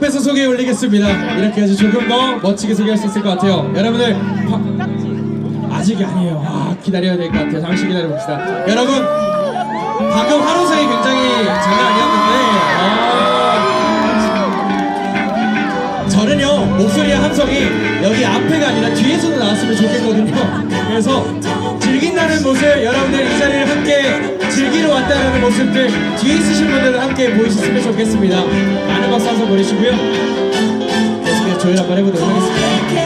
위에 올리겠습니다. 이렇게 해서 조금 더 멋지게 소개할 수 있을 것 같아요. 여러분들 화- 아직이 아니에요. 아, 기다려야 될 것 같아요. 잠시 기다려 봅시다. 여러분 방금 환호성이 굉장히 장난 아니었는데 아, 저는요 목소리의 함성이 여기 앞에가 아니라 뒤에서도 나왔으면 좋겠거든요. 그래서 즐긴다는 모습 여러분들 왔다는 모습들 뒤에 있으신 분들은 함께 보이셨으면 좋겠습니다. 많은 박수 한번 보내시고요. 계속해서 조율 한번 해보도록 하겠습니다.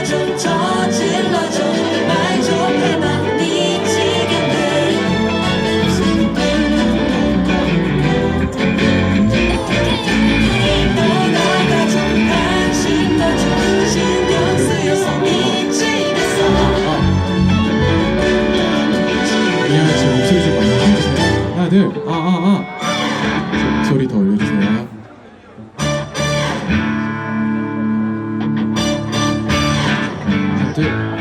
키워주세요 하나 둘아아 아. 소리 더 올려주세요. 하나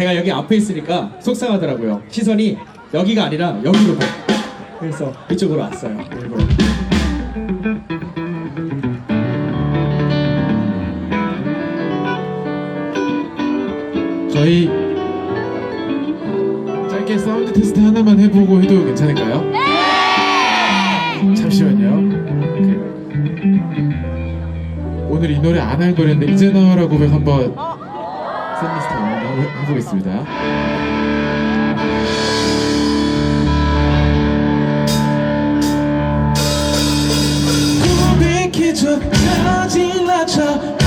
제가 여기 앞에 있으니까 속상하더라고요. 시선이 여기가 아니라 여기로 봐. 그래서 이쪽으로 왔어요. 일부러. 저희 짧게 사운드 테스트 하나만 해보고 해도 괜찮을까요? 네! 잠시만요. 그, 오늘 이 노래 안 할 노래인데 이제 나와라 고백 한번 샌리스트 한번 해- 해보겠습니다. 고백해줘 저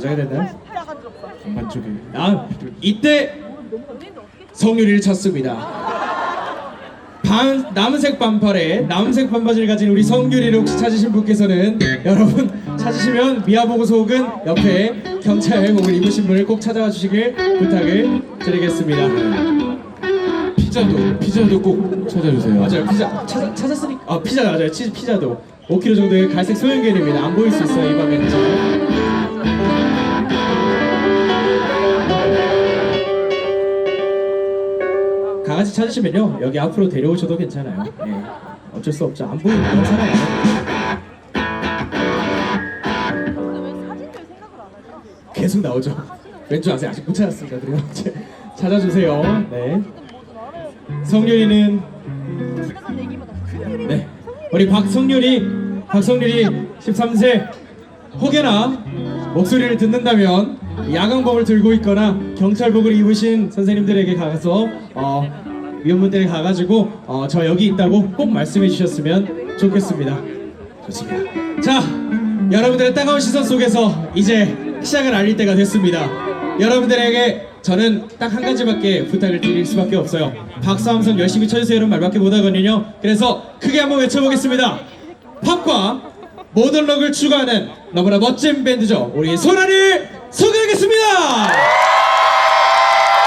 됐나요? 반쪽에 아, 이때 성유리를 찾습니다. 반, 남색 반팔에 남색 반바지를 가진 우리 성유리를 혹시 찾으신 분께서는 여러분 찾으시면 미아보고서 혹은 옆에 경찰복을 입으신 분을 꼭 찾아와 주시길 부탁을 드리겠습니다. 피자도 피자도 꼭 찾아주세요 맞아요, 피자 찾, 찾았으니까 아 피자 맞아요, 치, 피자도 5kg 정도의 갈색 소형견입니다. 안 보일 수 있어요 이 밤에는 강아지 찾으시면요 여기 앞으로 데려오셔도 괜찮아요. 예. 어쩔 수 없죠. 안 보이는 건 살아요. 계속 나오죠. 왠지 아세요? 아직 못. 그리고 이제 찾아주세요. 네. 성률이는 네. 우리 박성률이 박성률이 13세 혹여나 목소리를 듣는다면 야광봉을 들고 있거나 경찰복을 입으신 선생님들에게 가서 어, 위원분들이 가가지고 어, 저 여기 있다고 꼭 말씀해 주셨으면 좋겠습니다. 좋습니다. 자, 여러분들의 따가운 시선 속에서 이제 시작을 알릴 때가 됐습니다. 여러분들에게 저는 딱 한 가지밖에 부탁을 드릴 수밖에 없어요. 박수 함성 열심히 쳐주세요 이런 말밖에 못하거든요. 그래서 크게 한번 외쳐보겠습니다. 팝과 모던 록을 추구하는 너무나 멋진 밴드죠. 우리 소라를 소개하겠습니다.